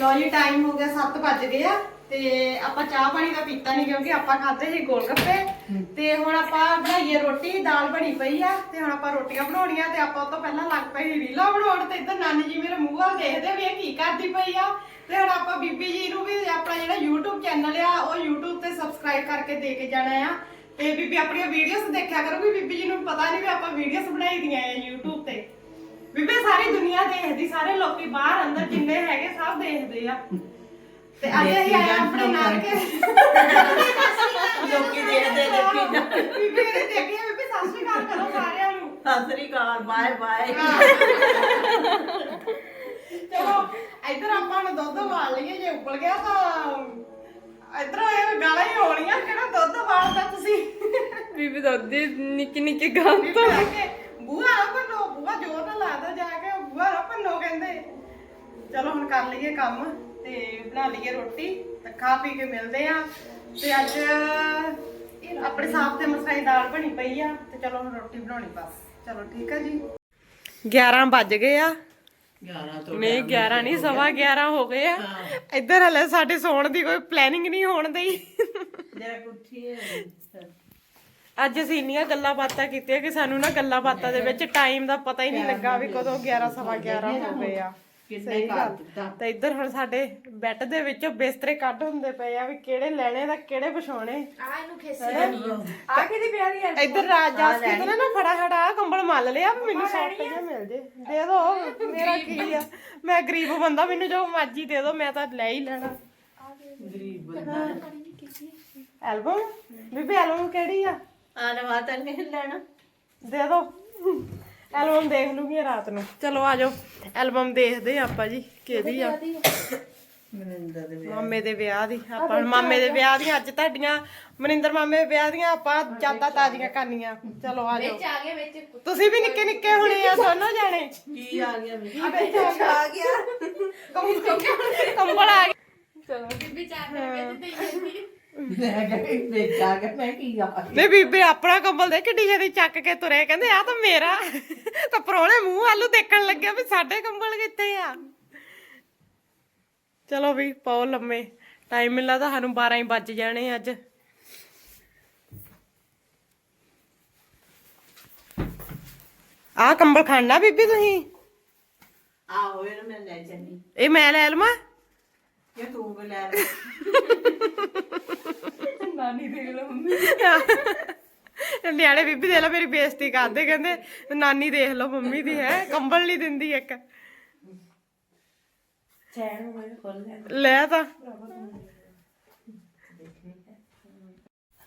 ਲੋ ਜੀ ਟਾਈਮ ਹੋ ਗਿਆ 7 ਵੱਜ ਗਏ ਆ ਤੇ ਆਪਾਂ ਚਾਹ ਪਾਣੀ ਦਾ ਪੀਤਾ ਨਹੀਂ ਕਿਉਂਕਿ ਆਪਾਂ ਖਾਦੇ ਸੀ ਗੋਲ ਗੱਪੇ ਤੇ ਹੁਣ ਆਪਾਂ ਬਣਾਈਏ ਰੋਟੀ ਦਾਲ ਬਣੀ ਪਈ ਆ ਤੇ ਹੁਣ ਆਪਾਂ ਰੋਟੀਆਂ ਬਣਾਉਣੀਆਂ ਤੇ ਆਪਾਂ ਉਹ ਤੋਂ ਪਹਿਲਾਂ ਲੱਗ ਪਏ ਸੀ ਰੀਲਾਂ ਬਣਾਉਣ ਤੇ ਇੱਧਰ ਨਾਨੀ ਜੀ ਮੇਰੇ ਮੂੰਹ ਵੱਲ ਦੇਖਦੇ ਵੀ ਇਹ ਕੀ ਕਰਦੀ ਪਈ ਆ। ਤੇ ਹੁਣ ਆਪਾਂ ਬੀਬੀ ਜੀ ਨੂੰ ਵੀ ਆਪਣਾ ਜਿਹੜਾ YouTube ਚੈਨਲ ਆ ਉਹ YouTube ਤੇ ਸਬਸਕ੍ਰਾਈਬ ਕਰਕੇ ਦੇ ਕੇ ਜਾਣਾ ਆ। ਤੇ ਬੀਬੀ ਆਪਣੀਆਂ ਵੀਡੀਓਜ਼ ਦੇਖਿਆ ਕਰੂਗੀ? ਬੀਬੀ ਜੀ ਨੂੰ ਪਤਾ ਨਹੀਂ ਵੀ ਆਪਾਂ ਵੀਡੀਓਜ਼ ਬਣਾਈ ਦੀਆਂ ਆ YouTube ਤੇ। ਦੁਨੀਆ ਦੇਖਦੀ? ਸਾਰੇ ਲੋਕੀ ਬਾਹਰ ਅੰਦਰ ਜਿੰਨੇ ਹੈਗੇ ਸਭ ਦੇਖਦੇ ਆ। ਤੇ ਅੱਜ ਅਸੀਂ ਆਏ ਆ ਆਪਣੇ ਨਾਨਕੇ। ਲੋਕੀ ਦੇਖਦੇ ਦੇਖੀ ਜਾ ਬੀਬੀ ਨੇ ਦੇਖਿਆ ਬੀਬੀ ਸਤਿ ਸ਼੍ਰੀ ਅਕਾਲ ਕਰੋ ਸਾਰਿਆਂ ਨੂੰ। ਸਤਿ ਸ੍ਰੀ ਅਕਾਲ ਬਾਏ ਬਾਏ। ਚਲੋ ਇੱਧਰ ਆਪਾਂ ਨੂੰ ਦੁੱਧ ਉਬਾਲ ਲਈਏ ਜੇ ਉਬਲ ਗਿਆ ਤਾਂ ਇੱਧਰ ਇਹ ਗਾਲਾਂ ਹੀ ਹੋਣੀਆਂ ਕਿਹੜਾ ਦੁੱਧ ਉਬਾਲਦਾ ਤੁਸੀਂ? ਬੀਬੀ ਦਾਦੀ ਨਿੱਕੀ ਨਿੱਕੀ ਗੱਲ ਬੀਬੀ ਕੇ ਬੂਆ ਨਾ ਭੰਨੋ ਬੂਆ ਜੋਰ ਨਾਲ ਲਾ ਦੋ ਜਾ ਕੇ ਬੂਆ ਨਾ ਭੰਨੋ ਕਹਿੰਦੇ। ਚਲੋ ਹੁਣ ਕਰ ਲਈਏ ਕੰਮ ਤੇ ਬਣਾ ਲਈਏ ਰੋਟੀ ਤੇ ਖਾ ਪੀ ਕੇ ਮਿਲਦੇ ਆ ਤੇ ਅੱਜ ਇਹ ਆਪਣੇ ਸਾਫ਼ ਤੇ ਮਸਾਈ ਦਾਲ ਬਣੀ ਪਈ ਆ ਤੇ ਚਲੋ ਹੁਣ ਰੋਟੀ ਬਣਾਉਣੀ ਬਸ। ਚਲੋ ਠੀਕ ਆ ਜੀ। 11 ਵੱਜ ਗਏ ਆ। 11 ਤੋਂ ਨਹੀਂ 11 ਨਹੀਂ ਸਵਾ 11 ਹੋ ਗਏ ਆ। ਇੱਧਰ ਹਲੇ ਸਾਡੇ ਸੌਣ ਦੀ ਕੋਈ ਪਲੈਨਿੰਗ ਨਹੀਂ ਹੋਣ ਦਈ ਜਰਾ ਉੱਠੀ ਹੈ ਅੱਜ ਅਸੀਂ ਇੰਨੀਆਂ ਗੱਲਾਂ ਬਾਤਾਂ ਕੀਤੀਆਂ ਕਿ ਸਾਨੂੰ ਨਾ ਗੱਲਾਂ ਬਾਤਾਂ ਦੇ ਵਿੱਚ ਟਾਈਮ ਦਾ ਪਤਾ ਹੀ ਨਹੀਂ ਲੱਗਾ ਵੀ ਕਦੋਂ 11 ਸਵਾ 11 ਹੋ ਗਏ ਆ। ਸਹੀ ਕਰ ਗੱਲ। ਦਿੱਤਾ। ਤੇ ਇੱਧਰ ਹੁਣ ਸਾਡੇ ਬੈੱਡ ਦੇ ਵਿੱਚੋਂ ਬਿਸਤਰੇ ਕੱਢ ਹੁੰਦੇ ਪਏ ਆ ਵੀ ਕਿਹੜੇ ਲੈਣੇ ਦਾ ਕਿਹੜੇ ਵਿਛਾਉਣੇ। ਆ ਇਹਨੂੰ ਖੇਸਿਆ ਆ। ਕਿਹਦੀ ਪਿਆਰੀ ਆ? ਇੱਧਰ ਰਾਜਾਸ ਕੀ ਨਾ ਨਾ ਫਟਾਫਟ ਆ ਕੰਬਲ ਮੱਲ ਲਿਆ ਵੀ ਮੈਨੂੰ ਸੌਫਟ ਜਿਹਾ ਮਿਲ ਜੇ। ਦੇ ਦੋ ਮੇਰਾ ਕੀ ਆ? ਮੈਂ ਗਰੀਬ ਬੰਦਾ ਮੈਨੂੰ ਜੋ ਮਰਜ਼ੀ ਦੇ ਦੋ ਮੈਂ ਤਾਂ ਲੈ ਹੀ ਲੈਣਾ। ਗਰੀਬ ਬੰਦਾ। ਐਲਬਮ? ਬੀਬੀ ਐਲਬਮ ਕਿਹੜੀ ਆ? ਆነ ਵਾਤਾ ਨਹੀਂ ਲੈਣਾ। ਦੇ ਦੋ। ਐਲਬਮ ਦੇਖ ਲੂਗੀ ਰਾਤ ਨੂੰ। ਚਲੋ ਆ ਜਾਓ। ਐਲਬਮ ਦੇਖਦੇ ਆ ਆਪਾਂ ਜੀ ਕਿਹਦੀ ਆ। ਮਨਿੰਦਰ ਦੇ ਵਿਆਹ ਮਾਮੇ ਦੇ ਵਿਆਹ ਦੀ। ਆਪਾਂ ਹੁਣ ਮਾਮੇ ਦੇ ਵਿਆਹ ਦੀਆਂ ਅੱਜ ਤੁਹਾਡੀਆਂ ਮਨਿੰਦਰ ਮਾਮੇ ਦੇ ਵਿਆਹ ਦੀਆਂ ਆਪਾਂ ਜ਼ਿਆਦਾ ਤਾਜ਼ੀਆਂ ਕਰਨੀਆਂ। ਚਲੋ ਆ ਜਾਓ। ਆ ਗਏ ਵਿੱਚ ਤੁਸੀਂ ਵੀ ਨਿੱਕੇ ਨਿੱਕੇ ਹੋਣੇ ਆ ਦੋਨੋਂ ਜਾਣੇ। ਕੀ ਆ ਗਿਆ ਆ ਗਿਆ। ਕੰਬਲ ਆ ਗਿਆ। ਬੀਬੀ ਚਾਹ ਕੇ ਵਿੱਚ ਤੇ ਜਾਂਦੀ ਆ ਕੇ ਮੈਂ ਕੀ ਆ ਨਹੀਂ ਬੀਬੀ ਆਪਣਾ ਕੰਬਲ ਦੇ ਕਿੱਡੀ ਜਿਹੀ ਚੱਕ ਕੇ ਤੁਰੇ। ਕਹਿੰਦੇ ਆ ਤਾਂ ਮੇਰਾ। ਤਾਂ ਪਰੋਣੇ ਮੂੰਹ ਆਲੂ ਦੇਖਣ ਲੱਗਿਆ ਵੀ ਸਾਡੇ ਕੰਬਲ ਕਿੱਥੇ ਆ? ਚਲੋ ਵੀ ਪਾਓ ਲੰਮੇ। ਟਾਈਮ ਮਿਲਦਾ ਤਾਂ ਸਾਨੂੰ 12 ਹੀ ਵੱਜ ਜਾਣੇ ਅੱਜ। ਆਹ ਕੰਬਲ ਖਾਣਾ ਬੀਬੀ ਤੁਸੀਂ? ਆ ਹੋਏ ਨਾ ਮੈਂ ਲੈ ਚੱਲੀ। ਇਹ ਮੈਂ ਲੈ ਲਵਾਂ? ਕਿ ਤੂੰ ਵੀ ਲੈ ਲੈ। ਨਾਨੀ ਦੇਖ ਲਓ ਮੰਮੀ। ਨਿਆਣੇ ਬੀਬੀ ਦੇ ਲੈ ਮੇਰੀ ਬੇਇੱਜ਼ਤੀ ਕਰਦੇ ਕਹਿੰਦੇ ਨਾਨੀ ਦੇਖ ਲਓ ਮੰਮੀ ਦੀ ਹੈ ਕੰਬਲ ਨਹੀਂ ਦਿੰਦੀ ਇੱਕ। ਚੈਨ ਹੋਏ ਖੋਲ ਲੈ। ਲੈ ਤਾਂ।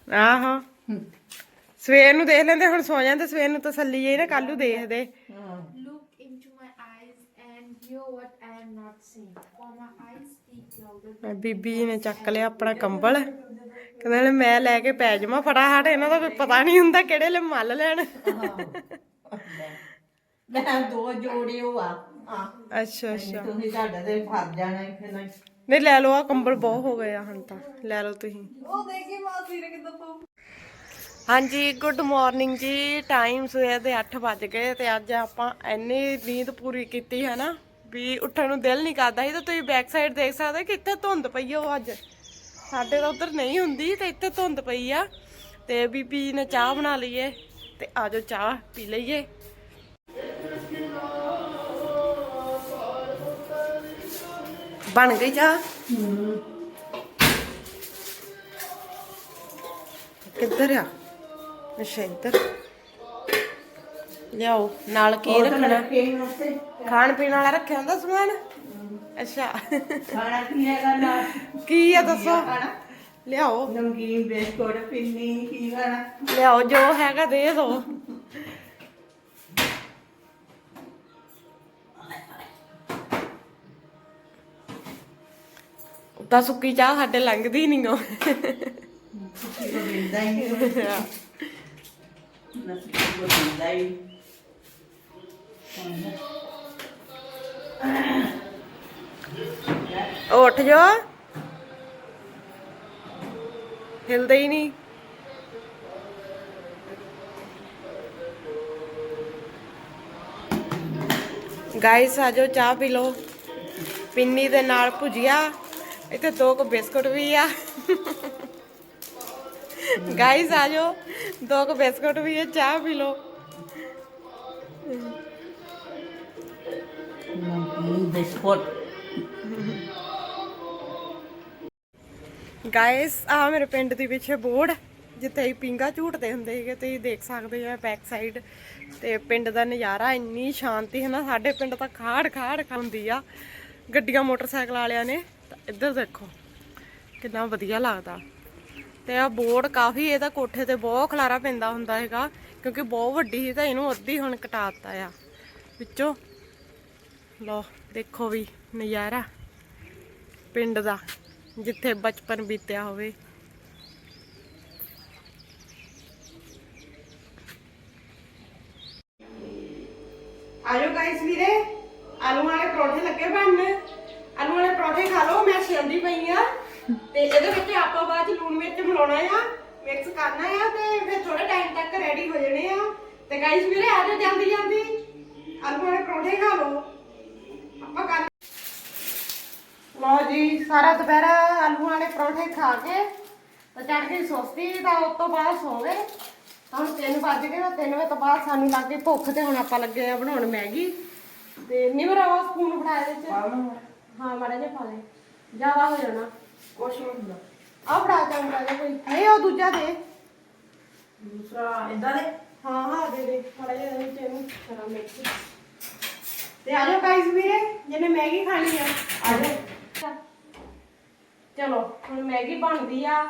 ਆਹੋ। ਸਵੇਰ ਨੂੰ ਦੇਖ ਲੈਂਦੇ ਹੁਣ ਸੌ ਜਾਂਦੇ ਸਵੇਰ ਨੂੰ ਤਸੱਲੀ ਹੈ ਨਾ ਕੱਲ ਨੂੰ ਦੇਖਦੇ look into my eyes hear what I am not saying for my eyes speak louder ਮੈਂ ਬੀਬੀ ਜੀ ਨੇ ਚੱਕ ਲਿਆ ਆਪਣਾ ਕੰਬਲ। ਕਹਿੰਦੇ ਨੇ ਮੈਂ ਲੈ ਕੇ ਪੈ ਜਾਵਾਂ ਫਟਾਫਟ ਇਹਨਾਂ ਦਾ ਕੋਈ ਪਤਾ ਨਹੀਂ ਹੁੰਦਾ ਕਿਹੜੇ ਲੈ ਮੱਲ ਲੈਣ। ਮੈਂ ਦੋ ਜੋੜੇ ਹੋ ਆ। ਅੱਛਾ ਅੱਛਾ। ਤੁਸੀਂ ਤੁਹਾਡੇ ਤੇ ਫਸ ਜਾਣਾ ਫਿਰ ਨਾ। ਨਹੀਂ ਲੈ ਲਓ ਆ ਕੰਬਲ ਬਹੁਤ ਹੋ ਗਏ ਆ ਹੁਣ ਤਾਂ। ਲੈ ਲਓ ਤੁਸੀਂ। ਉਹ ਦੇਖੀ ਮਾਸੀ ਨੇ ਕਿਦਾਂ ਪਾਉ। ਹਾਂਜੀ ਗੁੱਡ ਮਾਰਨਿੰਗ ਜੀ। ਟਾਈਮ ਸਵੇਰ ਦੇ 8 ਵੱਜ ਗਏ ਤੇ ਅੱਜ ਆਪਾਂ ਇੰਨੀ ਨੀਂਦ ਪੂਰੀ ਕੀਤੀ ਹੈ ਨਾ? ਵੀ ਉੱਠਣ ਨੂੰ ਦਿਲ ਨਹੀਂ ਕਰਦਾ ਸੀ, ਤੇ ਤੁਸੀਂ ਬੈਕ ਸਾਈਡ ਦੇਖ ਸਕਦੇ ਕਿ ਇੱਥੇ ਧੁੰਦ ਪਈ ਆ ਉਹ ਅੱਜ। ਸਾਡੇ ਤਾਂ ਉਧਰ ਨਹੀਂ ਹੁੰਦੀ, ਤੇ ਇੱਥੇ ਧੁੰਦ ਪਈ ਆ। ਤੇ ਬੀਬੀ ਨੇ ਚਾਹ ਬਣਾ ਲਈਏ ਤੇ ਆਜੋ ਚਾਹ ਪੀ ਲਈਏ। ਬਣ ਗਈ ਚਾਹ? ਕਿੱਧਰ ਆ? ਅੱਛਾ ਇੱਧਰ। ਲਿਆਓ ਨਾਲ ਕੀ ਰੱਖਣਾ? ਖਾਣ ਪੀਣ ਵਾਲਾ ਰੱਖਿਆ ਹੁੰਦਾ ਸਮਾਨ? ਅੱਛਾ। ਖਾਣਾ ਪੀਣਾ ਦਾ ਨਾ ਕੀ ਆ ਦੱਸੋ? ਲਿਆਓ। ਨਮਕੀਨ ਬਿਸਕੁਟ ਪਿੰਨੀ ਕੀ ਖਾਣਾ? ਲਿਆਓ ਜੋ ਹੈਗਾ ਦੇ ਦੋ। ਤਾਂ ਸੁੱਕੀ ਚਾਹ ਸਾਡੇ ਲੰਘਦੀ ਨਹੀਂ ਓ ਕਿਸੇ ਕੋ ਮਿਲਦਾ ਹੀ ਨਹੀਂ ਨਸੀ ਕੋ ਮਿਲਦਾ ਹੀ ਉੱਠ ਜਾ। ਹਿਲਦਾ ਹੀ ਨਹੀਂ। ਗਾਇਸ ਆਜੋ ਚਾਹ ਪੀ ਲਓ। ਪਿੰਨੀ ਦੇ ਨਾਲ ਭੁਜੀਆ। ਇੱਥੇ ਦੋ ਕੁ ਬਿਸਕੁਟ ਵੀ ਆ। ਗਾਇਸ ਆਜੋ ਦੋ ਕੁ ਬਿਸਕੁਟ ਵੀ ਆ, ਚਾਹ ਪੀ ਲਓ। ਬਿਸਕੁਟ ਗਾਇਸ ਆ ਮੇਰੇ ਪਿੰਡ ਦੇ ਪਿੱਛੇ ਬੋਰਡ, ਜਿੱਥੇ ਹੀ ਪਿੰਗਾ ਝੂਟਦੇ ਹੁੰਦੇ ਸੀਗੇ, ਤੁਸੀਂ ਦੇਖ ਸਕਦੇ ਹੋ ਬੈਕ ਸਾਈਡ ਤੇ ਪਿੰਡ ਦਾ ਨਜ਼ਾਰਾ ਇੰਨੀ ਸ਼ਾਂਤੀ ਹੈ ਨਾ, ਸਾਡੇ ਪਿੰਡ ਤਾਂ ਖਾੜ ਖਾੜ ਹੁੰਦੀ ਆ। ਗੱਡੀਆਂ, ਮੋਟਰਸਾਈਕਲ ਵਾਲਿਆਂ ਨੇ, ਤਾਂ ਇੱਧਰ ਦੇਖੋ, ਕਿੰਨਾ ਵਧੀਆ ਲੱਗਦਾ। ਤੇ ਆ ਬੋਰਡ ਕਾਫੀ ਇਹਦਾ ਕੋਠੇ ਤੇ ਬਹੁਤ ਖਲਾਰਾ ਪੈਂਦਾ ਹੁੰਦਾ ਹੈਗਾ, ਕਿਉਂਕਿ ਬਹੁਤ ਵੱਡੀ ਸੀ ਤਾਂ ਇਹਨੂੰ ਅੱਧੀ ਹੁਣ ਕਟਾਤਾ ਆ। ਵਿੱਚੋਂ ਲੋ ਦੇਖੋ ਵੀ ਨਜ਼ਾਰਾ ਪਿੰਡ ਦਾ, ਜਿੱਥੇ ਬਚਪਨ ਬੀਤਿਆ ਹੋਵੇ। ਆਜੋ ਗਾਇਸ ਵੀਰੇ, ਆਲੂ ਵਾਲੇ ਪਰੌਂਠੇ ਲੱਗੇ ਬਣਨ। ਆਲੂ ਵਾਲੇ ਪਰੌਂਠੇ ਖਾ ਲਓ, ਮੈਂ ਛਿਲਦੀ ਪਈ ਆ। ਤੇ ਇਹਦੇ ਵਿੱਚ ਆਪਾਂ ਬਾਅਦ ਚ ਲੂਣ ਮਿਰਚ ਮਿਲਾਉਣਾ ਆ ਮਿਕਸ ਕਰਨਾ ਆ ਤੇ ਫਿਰ ਥੋੜੇ ਟਾਈਮ ਤੱਕ ਰੈਡੀ ਹੋ ਜਾਣੇ ਆ। ਤੇ ਗਾਇਸ ਵੀਰੇ ਆਜੋ ਜਲਦੀ ਜਲਦੀ ਆਲੂ ਵਾਲੇ ਪਰੌਂਠੇ ਖਾ ਲਓ। ਆਪਾਂ ਕਰ ਲਓ ਜੀ ਸਾਰਾ ਦੁਪਹਿਰਾ ਆਲੂ ਵਾਲੇ ਪਰੌਂਠੇ ਖਾ ਕੇ ਤਾਂ ਚੜ ਗਈ ਸੁਸਤੀ ਤਾਂ ਉਸ ਤੋਂ ਬਾਅਦ ਸੌ ਗਏ। ਹੁਣ 3 ਵੱਜ ਗਏ ਤਾਂ 3 ਵਜੇ ਤੋਂ ਬਾਅਦ ਸਾਨੂੰ ਲੱਗ ਗਈ ਭੁੱਖ ਤੇ ਹੁਣ ਆਪਾਂ ਲੱਗੇ ਆ ਬਣਾਉਣ ਮੈਗੀ। ਤੇ ਨਿਮਰ ਆਵਾ ਸਪੂਨ ਫੜਾਇਆ ਦੇ ਚ ਹਾਂ ਮਾੜਾ ਜਿਹਾ ਪਾ ਦੇ ਜ਼ਿਆਦਾ ਹੋ ਜਾਣਾ। ਕੁਛ ਨਹੀਂ ਹੁੰਦਾ। ਆ ਫੜਾ ਚੰਗਾ ਜਿਹਾ ਕੋਈ। ਨਹੀਂ ਉਹ ਦੂਜਾ ਦੇ। ਦੂਸਰਾ ਇਦਾਂ ਦੇ? ਹਾਂ ਹਾਂ ਦੇ ਦੇ। ਮਾੜਾ ਜਿਹਾ ਵਿੱਚ ਇਹਨੂੰ ਕਰਾਂ ਮਿਕਸ ਤੇ ਆ ਜਾਓ ਗਾਈਸ ਵੀਰੇ ਜਿਹਨੇ ਮੈਗੀ ਖਾਣੀ ਆ। ਆ ਜਾਓ। ਚਲੋ ਹੁਣ ਮੈਗੀ ਬਣਦੀ ਆ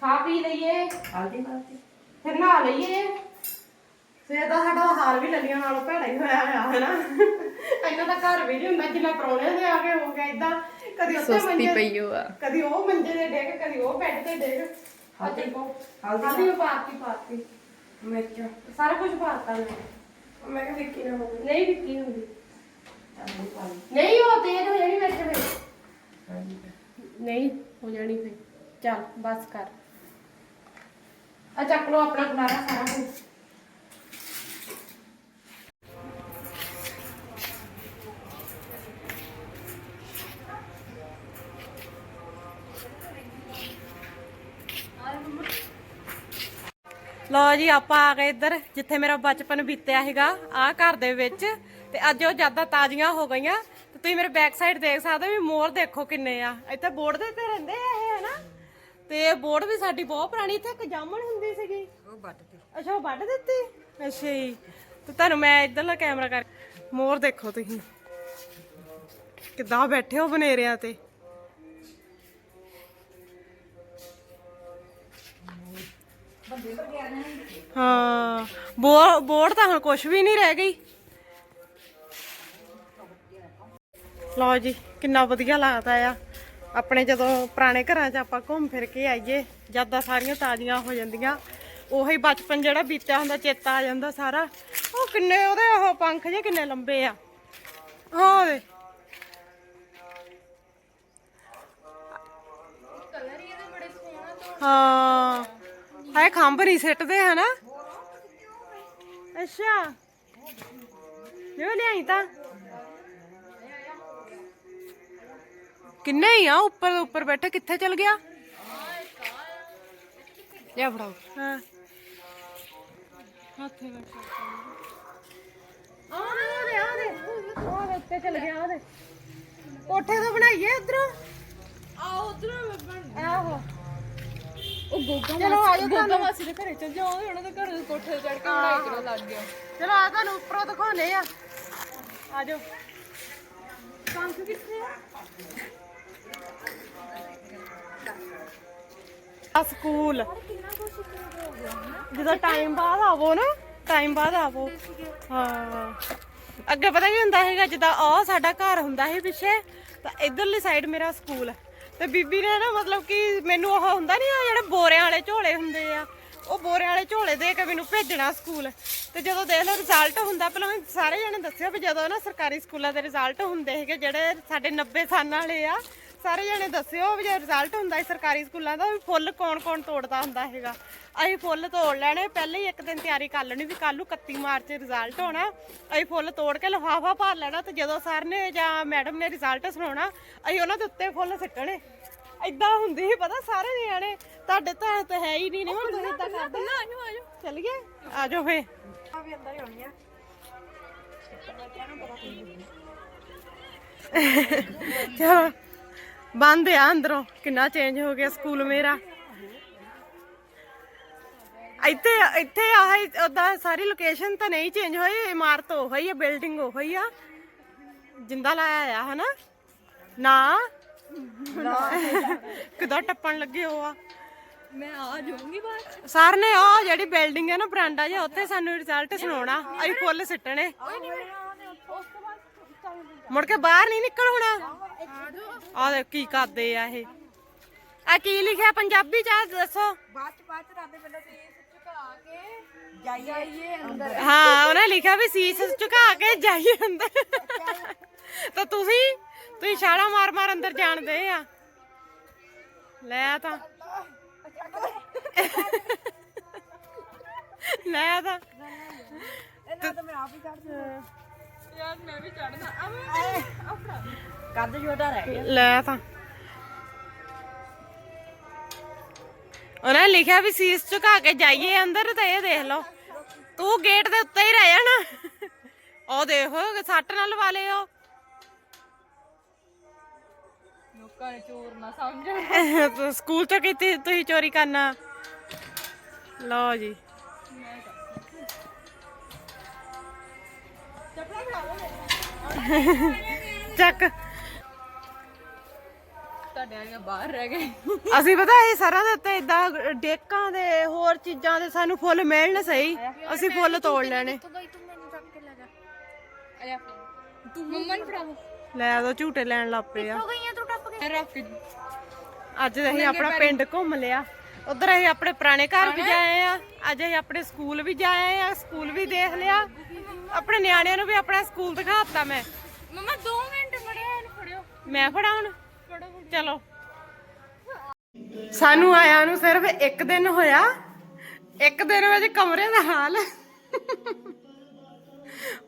ਖਾ ਪੀ ਲਈਏ। ਹਲਦੀ ਪਾਤੀ ਫਿਰ ਨਹਾ ਲਈਏ। ਸਵੇਰ ਦਾ ਸਾਡਾ ਹਾਲ ਵੀ ਲੱਲੀਆਂ ਨਾਲੋਂ ਭੈੜਾ ਹੀ ਹੋਇਆ ਹੋਇਆ ਹੈ ਨਾ ਇੰਨਾ ਤਾਂ ਘਰ ਵੀ ਨਹੀਂ ਹੁੰਦਾ ਜਿੰਨਾ ਪਰੌਣੇ ਦੇ ਆ ਕੇ ਹੋ ਗਿਆ ਇਦਾਂ ਕਦੀ ਉੱਥੇ ਮੰਜੇ ਪਈ ਹੋਆ ਕਦੀ ਉਹ ਮੰਜੇ ਦੇ ਡੇਗ ਕਦੀ ਉਹ ਬੈੱਡ ਤੇ ਡੇਗ। ਹਲਦੀ ਕੋ ਹਲਦੀ ਹਲਦੀ ਵੀ ਪਾਤੀ ਪਾਤੀ। ਮਿਰਚ ਸਾਰਾ ਕੁਝ ਪਾਤਾ ਮੈਂ ਮੈਂ ਕਿਹਾ ਵਿੱਕੀ ਨਾ ਹੋਵੇ ਨਹੀਂ ਵਿੱਕੀ ਹੁੰਦੀ ਨਹੀਂ, ਉਹ ਤੇਜ਼ ਹੋ ਜਾਣੀ ਮਿਰਚ ਫਿਰ ਨਹੀਂ, ਹੋ ਜਾਣੀ ਫਿਰ। ਚੱਲ, ਬਸ ਕਰ। ਆ ਚੱਕ ਲਓ ਆਪਣਾ ਗੁਲਾਰਾ ਸਾਰਾ ਕੁਝ ਲਓ ਜੀ, ਆਪਾਂ ਆ ਗਏ ਇੱਧਰ, ਜਿੱਥੇ ਮੇਰਾ ਬਚਪਨ ਬੀਤਿਆ ਹੈਗਾ ਆ ਘਰ ਦੇ ਵਿੱਚ। ਤੇ ਅੱਜ ਉਹ ਯਾਦਾਂ ਤਾਜ਼ੀਆਂ ਹੋ ਗਈਆਂ। ਤੇ ਤੁਸੀਂ ਮੇਰੇ ਬੈਕ ਸਾਈਡ ਦੇਖ ਸਕਦੇ ਹੋ ਵੀ ਮੋਰ ਦੇਖੋ ਕਿੰਨੇ ਆ। ਇੱਥੇ ਬੋਰਡ ਦੇ ਉੱਤੇ ਰਹਿੰਦੇ ਆ ਇਹ ਹਨਾ? ਤੇ ਬੋਰਡ ਵੀ ਸਾਡੀ ਬਹੁਤ ਪੁਰਾਣੀ ਇੱਥੇ ਇੱਕ ਜਾਮਣ ਹੁੰਦੀ ਸੀਗੀ। ਉਹ ਵੱਢ ਦਿੱਤੀ। ਅੱਛਾ ਉਹ ਵੱਢ ਦਿੱਤੀ? ਅੱਛਾ ਜੀ। ਤੇ ਤੁਹਾਨੂੰ ਮੈਂ ਇੱਧਰਲਾ ਕੈਮਰਾ ਕਰ ਮੋਰ ਦੇਖੋ ਤੁਸੀਂ। ਕਿੱਦਾਂ ਬੈਠੇ ਹੋ ਬਨੇਰਿਆਂ ਤੇ। ਹਾਂ ਬੋਰਡ ਤਾਂ ਹੁਣ ਕੁਝ ਵੀ ਨਹੀਂ ਰਹਿ ਗਈ। ਲਓ ਜੀ, ਕਿੰਨਾ ਵਧੀਆ ਲੱਗਦਾ ਆ। ਆਪਣੇ ਜਦੋਂ ਪੁਰਾਣੇ ਘਰਾਂ 'ਚ ਆਪਾਂ ਘੁੰਮ ਫਿਰ ਕੇ ਆਈਏ, ਯਾਦਾਂ ਸਾਰੀਆਂ ਤਾਜ਼ੀਆਂ ਹੋ ਜਾਂਦੀਆਂ। ਉਹੀ ਬਚਪਨ ਜਿਹੜਾ ਬੀਤਿਆ ਹੁੰਦਾ, ਚੇਤਾ ਆ ਜਾਂਦਾ ਸਾਰਾ। ਉਹ ਕਿੰਨੇ ਉਹਦੇ ਉਹ ਪੰਖ ਜੇ ਕਿੰਨੇ ਲੰਬੇ ਆ। ਹਾਂ ਹਾਂ ਹਾਏ ਖੰਭ ਨਹੀਂ ਸਿੱਟਦੇ, ਹਨਾ? ਅੱਛਾ। ਜੋ ਲਿਆਈ ਤਾਂ। ਕਿੰਨੇ ਹੀ ਆ ਉੱਪਰ ਉੱਪਰ ਬੈਠੇ ਕਿੱਥੇ ਚਲ ਗਿਆ? ਲਿਆ ਫੜਾਓ। ਹਾਂ। ਹੱਥੇ ਬੈਠਾ। ਆ ਦੇ ਆ ਦੇ ਆ ਦੇ। ਉੱਤੇ ਚਲ ਗਿਆ ਆ ਦੇ। ਕੋਠੇ ਤੋਂ ਬਣਾਈਏ ਉਧਰੋਂ? ਆ ਉਧਰ ਬਣ ਆਹੋ। ਉਹ ਗੋਗਾ ਚਲੋ ਆ ਜਾਓ ਗੋਗਾ ਮਾਸੀ ਦੇ ਘਰੇ ਚੱਲ ਜਾਓ ਉਹਨਾਂ ਦੇ ਘਰ ਦੇ ਕੋਠੇ ਤੇ ਚੜ ਕੇ ਬਣਾਈ ਕਰੋ ਲੱਗ ਗਿਆ। ਚਲੋ ਆ ਤੁਹਾਨੂੰ ਉੱਪਰੋਂ ਦਿਖਾਉਨੇ ਆ। ਆ ਜਾਓ। ਕੰਖ ਕਿੱਥੇ ਆ? ਆ ਸਕੂਲ। ਕਿੰਨਾ ਜਦੋਂ ਟਾਈਮ ਬਾਅਦ ਆਵੋ ਨਾ ਟਾਈਮ ਬਾਅਦ ਆਵੋ। ਹਾਂ। ਅੱਗੇ ਪਤਾ ਕੀ ਹੁੰਦਾ ਹੈਗਾ ਜਿੱਦਾਂ ਉਹ ਸਾਡਾ ਘਰ ਹੁੰਦਾ ਸੀ ਪਿੱਛੇ, ਤਾਂ ਇਧਰਲੀ ਸਾਈਡ ਮੇਰਾ ਸਕੂਲ। ਹੈ। ਤੇ ਬੀਬੀ ਨੇ ਨਾ ਮਤਲਬ ਕਿ ਮੈਨੂੰ ਉਹ ਹੁੰਦਾ ਨਹੀਂ ਆ ਜਿਹੜੇ ਬੋਰਿਆਂ ਵਾਲੇ ਝੋਲੇ ਹੁੰਦੇ ਆ, ਉਹ ਬੋਰਿਆਂ ਵਾਲੇ ਝੋਲੇ ਦੇ ਕੇ ਮੈਨੂੰ ਭੇਜਣਾ ਸਕੂਲ। ਤੇ ਜਦੋਂ ਦੇਖ ਲਓ ਰਿਜ਼ਲਟ ਹੁੰਦਾ, ਪਹਿਲਾਂ ਸਾਰੇ ਜਣੇ ਦੱਸਿਓ ਵੀ ਜਦੋਂ ਨਾ ਸਰਕਾਰੀ ਸਕੂਲਾਂ ਦੇ ਰਿਜ਼ਲਟ ਹੁੰਦੇ ਹੈਗੇ ਜਿਹੜੇ ਸਾਡੇ 90 ਸਾਲਾਂ ਵਾਲੇ ਆ ਸਾਰੇ ਜਣੇ ਦੱਸਿਓ ਵੀ ਜੇ ਰਿਜ਼ਲਟ ਹੁੰਦਾ ਹੈ ਸਰਕਾਰੀ ਸਕੂਲਾਂ ਦਾ ਵੀ ਫੁੱਲ ਕੌਣ ਕੌਣ ਤੋੜਦਾ ਹੁੰਦਾ ਹੈਗਾ ਅਸੀਂ ਫੁੱਲ ਤੋੜ ਲੈਣੇ ਪਹਿਲੇ ਹੀ ਇੱਕ ਦਿਨ ਤਿਆਰੀ ਕਰ ਲੈਣੀ ਵੀ ਕੱਲ ਨੂੰ 31 ਮਾਰਚ ਰਿਜ਼ਲਟ ਹੋਣਾ। ਅਸੀਂ ਫੁੱਲ ਤੋੜ ਕੇ ਲਿਫਾਫਾ ਭਰ ਲੈਣਾ ਤੇ ਜਦੋਂ ਸਰ ਨੇ ਜਾਂ ਮੈਡਮ ਨੇ ਰਿਜ਼ਲਟ ਸੁਣਾਉਣਾ ਅਸੀਂ ਉਹਨਾਂ ਦੇ ਉੱਤੇ ਫੁੱਲ ਸਿੱਟਣੇ। ਏਦਾਂ ਹੁੰਦੀ ਸੀ ਪਤਾ ਸਾਰੇ ਨਿਆਣੇ। ਤੁਹਾਡੇ ਤਾਂ ਤਾਂ ਹੈ ਹੀ ਨਹੀਂ ਨੇ ਹੁਣ ਤੁਸੀਂ ਏਦਾਂ ਕਰਦੇ। ਆਜੋ ਆਜੋ। ਚੱਲੀਏ? ਆਜੋ ਫੇ। ਆ ਵੀ ਅੰਦਰ ਹੀ ਹੋਣੀ ਆ। ਚਲੋ। ਬੰਦ ਆ ਅੰਦਰੋਂ। ਕਿੰਨਾ ਚੇਂਜ ਹੋ ਗਿਆ ਸਕੂਲ ਮੇਰਾ। ਇੱਥੇ ਇੱਥੇ ਆਹ ਉਦਾਂ ਸਾਰੀ ਲੋਕੇਸ਼ਨ ਤਾਂ ਨਹੀਂ ਚੇਂਜ ਹੋਈ ਇਮਾਰਤ ਉਹ ਹੀ ਆ ਬਿਲਡਿੰਗ ਉਹ ਹੀ ਆ। ਜਿੰਦਾ ਲਾਇਆ ਆ ਹਨਾ? ਨਾ। ਕਿਦਾਂ ਟੱਪਣ ਲੱਗੇ ਹੋ ਆ। ਮੈਂ ਆ ਜਾਊਂਗੀ ਬਾਅਦ ਸਰ ਨੇ ਉਹ ਜਿਹੜੀ ਬਿਲਡਿੰਗ ਹੈ ਨਾ ਬਰਾਂਡਾ ਜਿਹਾ ਉੱਥੇ ਸਾਨੂੰ ਰਿਜ਼ਲਟ ਸੁਣਾਉਣਾ। ਅਸੀਂ ਫੁੱਲ ਸਿੱਟਣੇ। ਮੁੜ ਕੇ ਬਾਹਰ ਨਹੀਂ ਨਿਕਲ ਹੋਣਾ। ਆ ਦੇ ਕੀ ਕਰਦੇ ਆ ਇਹ। ਆ ਕੀ ਲਿਖਿਆ ਪੰਜਾਬੀ ਚ ਆ ਦੱਸੋ। ਬਾਅਦ ਚ ਬਾਅਦ ਚ ਰਾਤੇ ਪਹਿਲਾਂ ਤੇ ਝੁਕਾ ਕੇ ਜਾਈਏ। ਅੰਦਰ। ਹਾਂ ਉਹਨੇ ਲਿਖਿਆ ਵੀ ਸੀਸ ਝੁਕਾ ਕੇ ਜਾਈਏ ਅੰਦਰ। ਤਾਂ ਤੁਸੀਂ ਤੁਸੀਂ ਛਾਲਾ ਮਾਰ ਮਾਰ ਅੰਦਰ ਜਾਣਦੇ ਆ। ਲੈ ਆ ਤਾਂ। ਲੈ ਆ ਤਾਂ। ਇਹਨਾਂ ਤਾਂ ਮੈਂ ਆਪ ਹੀ ਚੜ ਜਾ ਯਾਰ ਮੈਂ ਵੀ ਚੜਨਾ ਕੱਦ ਛੋਟਾ ਰਹਿ ਗਿਆ। ਲੈ ਤਾਂ। ਉਹਨੇ ਲਿਖਿਆ ਵੀ ਸੀਸ ਝੁਕਾ ਕੇ ਜਾਈਏ ਅੰਦਰ ਤੇ ਇਹ ਦੇਖ ਲਓ। ਤੂੰ ਗੇਟ ਦੇ ਉੱਤੇ ਹੀ ਰਹਿ ਜਾਣਾ ਉਹ ਦੇਖੋ ਸੱਟ ਨਾ ਲਵਾ ਲਿਓ। ਲੋਕਾਂ ਨੇ ਚੋਰ ਨਾ ਸਮਝ ਤੂੰ ਸਕੂਲ ਤੋਂ ਕੀਤੀ ਤੁਸੀਂ ਚੋਰੀ ਕਰਨਾ। ਲਓ ਜੀ। ਅਸੀਂ ਪਤਾ ਇਹ ਸਾਰਾ ਦੇ ਉੱਤੇ ਇਦਾਂ ਡੇਕਾਂ ਦੇ ਹੋਰ ਚੀਜ਼ਾਂ ਦੇ ਸਾਨੂੰ ਫੁੱਲ ਮਿਲਣ ਸਹੀ। ਅਸੀਂ ਫੁੱਲ ਤੋੜ ਲੈਣੇ। ਤੂੰ ਮੰਮਨ ਲੈ ਦੋ ਝੂਟੇ ਲੈਣ ਲੱਪੇ ਆ। ਗਈਆਂ ਅੱਜ ਅਸੀਂ ਆਪਣਾ ਪਿੰਡ ਘੁੰਮ ਲਿਆ। ਉਧਰ ਅਸੀਂ ਆਪਣੇ ਪੁਰਾਣੇ ਘਰ ਵੀ ਜਾਏ ਆ। ਅੱਜ ਅਸੀਂ ਆਪਣੇ ਸਕੂਲ ਵੀ ਜਾਏ ਆ ਸਕੂਲ ਵੀ ਦੇਖ ਲਿਆ। ਆਪਣੇ ਨਿਆਣਿਆਂ ਨੂੰ ਵੀ ਆਪਣਾ ਸਕੂਲ ਦਿਖਾਤਾ ਮੈਂ। ਮੰਮਾ 2 ਮਿੰਟ ਫੜਿਆ ਇਹਨੂੰ ਫੜਿਓ। ਮੈਂ ਫੜਾਉਣ ਚਲੋ। ਸਾਨੂੰ ਆਇਆ ਨੂੰ ਸਿਰਫ ਇੱਕ ਦਿਨ ਹੋਇਆ। ਇੱਕ ਦਿਨ ਵਿੱਚ ਕਮਰੇ ਦਾ ਹਾਲ।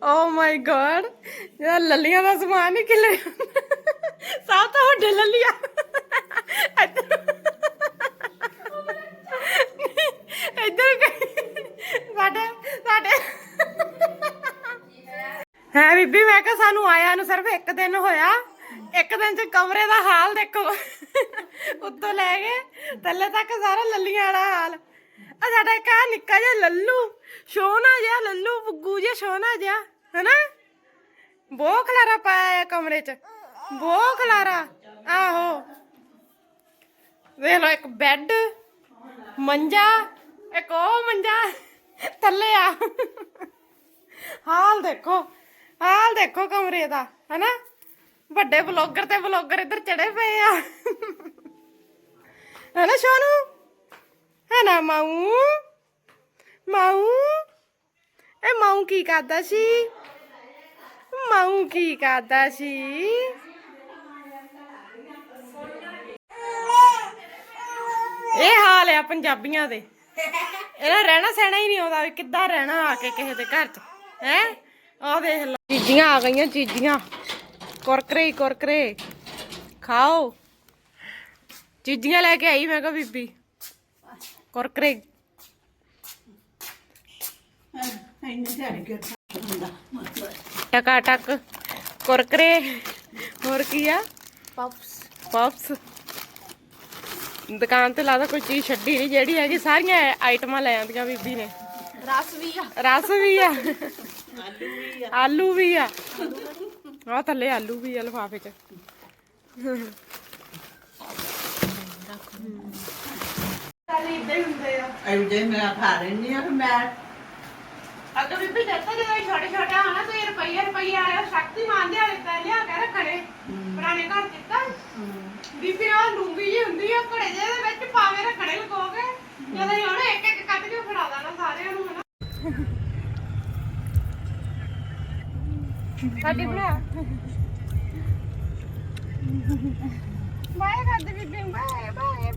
ਓ ਮਾਈ ਗॉड ਇਹ ਲੱਲੀਆਂ ਦਾ ਸਮਾਨ ਹੀ ਕਿਲੇ ਸਭ ਤੋਂ ਵੱਡੇ ਲੱਲੀਆਂ ਇੱਧਰ ਇੱਧਰ ਗਈ। ਸਾਡੇ ਸਾਡੇ ਹੈ ਬੀਬੀ ਮੈਂ ਕਿਹਾ ਸਾਨੂੰ ਆਇਆ ਨੂੰ ਸਿਰਫ ਇੱਕ ਦਿਨ ਹੋਇਆ, ਇੱਕ ਦਿਨ ਚ ਕਮਰੇ ਦਾ ਹਾਲ ਦੇਖੋ। ਉੱਤੋਂ ਲੈ ਗਏ ਥੱਲੇ ਤੱਕ ਸਾਰਾ ਲੱਲੀਆਂ ਵਾਲਾ ਹਾਲ। ਆ ਸਾਡਾ ਇੱਕ ਆਹ ਨਿੱਕਾ ਜਿਹਾ ਲੱਲੂ, ਸੋਹਣਾ ਜਿਹਾ ਲੱਲੂ ਬੁੱਗੂ ਜਿਹਾ ਸੋਹਣਾ ਜਿਹਾ, ਹਨਾ? ਬਹੁਤ ਖਲਾਰਾ ਪਾਇਆ ਹੈ ਕਮਰੇ ਚ, ਬਹੁਤ ਖਲਾਰਾ। ਆਹੋ। ਵੇਖ ਲਓ, ਇੱਕ ਬੈੱਡ ਮੰਜਾ, ਇੱਕ ਉਹ ਮੰਜਾ, ਥੱਲੇ ਆ। ਹਾਲ ਦੇਖੋ। ਹਾਲ ਦੇਖੋ ਕਮਰੇ ਦਾ, ਹੈਨਾ? ਵੱਡੇ ਬਲੌਗਰ ਤੇ ਬਲੌਗਰ ਇੱਧਰ ਚੜੇ ਪਏ ਆ। ਹਨਾ ਸ਼ੋਨੂ? ਹਨਾ ਮਾਊ? ਮਾਊ? ਇਹ ਮਾਊ ਕੀ ਕਰਦਾ ਸੀ? ਮਾਊ ਕੀ ਕਰਦਾ ਸੀ? ਇਹ ਹਾਲ ਆ ਪੰਜਾਬੀਆਂ ਦੇ। ਇਹਦਾ ਰਹਿਣਾ ਸਹਿਣਾ ਹੀ ਨਹੀਂ ਆਉਂਦਾ ਵੀ ਕਿੱਦਾਂ ਰਹਿਣਾ ਆ ਕੇ ਕਿਸੇ ਦੇ ਘਰ 'ਚ, ਹੈ? ਆ ਦੇਖ ਲਓ ਚੀਜ਼ੀਆਂ ਆ ਗਈਆਂ ਚੀਜ਼ੀਆਂ। ਕੁਰਕਰੇ ਕੁਰਕਰੇ। ਖਾਓ। ਚੀਜ਼ੀਆਂ ਲੈ ਕੇ ਆਈ ਮੈਂ ਕਿਹਾ ਬੀਬੀ। ਕੁਰਕਰੇ। ਟਕਾ ਟਕ। ਕੁਰਕਰੇ। ਹੋਰ ਕੀ ਆ? ਪਪਸ ਪਪਸ ਦੁਕਾਨ ਤੇ ਲਾਦਾ ਕੋਈ ਚੀਜ਼ ਛੱਡੀ ਨਹੀਂ ਜਿਹੜੀ ਹੈਗੀ ਸਾਰੀਆਂ ਆਈਟਮਾਂ ਲੈ ਆਂਦੀਆਂ ਬੀਬੀ ਨੇ। ਰਸ ਵੀ ਆ। ਰਸ ਵੀ ਆ। ਆਲੂ ਵੀ ਆ। ਆ। ਥੱਲੇ ਆਲੂ ਵੀ ਆ ਲਫਾਫੇ ਚ। ਚੱਲ ਇਦਾਂ ਹੀ ਹੁੰਦੇ ਆ। ਐਡੇ ਮੈਂ ਖਾ ਲੈਣੀ ਆ ਤੇ ਮੈਂ ਅਗਰ ਬੀਬੀ ਦੱਸੋ ਜਦੋਂ ਇਹ ਛੋਟੇ ਛੋਟੇ ਆਣਾ ਤਾਂ ਇਹ ਰੁਪਈਆ ਰੁਪਈਆ ਆਇਆ ਸ਼ਕਤੀਮਾਨ ਦੇ ਵਾਲੇ ਪੈ ਲਿਆ ਕੇ ਰੱਖਣੇ। ਪੁਰਾਣੇ ਘਰ ਦਿੱਤਾ। ਬੀਬੀ ਉਹ ਲੂੰਗੀ ਜੀ ਹੁੰਦੀ ਆ ਘੜੇ ਜਿਹੇ ਦੇ ਵਿੱਚ ਪਾਵੇਂ ਰੱਖਣੇ ਲਗੋ ਕੇ ਜਦੋਂ ਇਹ ਉਹਨੇ ਇੱਕ ਇੱਕ ਕੱਢ ਕੇ ਫੜਾ ਦੇਣਾ ਸਾਰਿਆਂ ਨੂੰ ਹਨਾ। ਸਾਡੀ ਬਣਾ ਬਾਏ ਕਰਦੇ ਬੀਬੀ ਬਾਏ ਬਾਏ।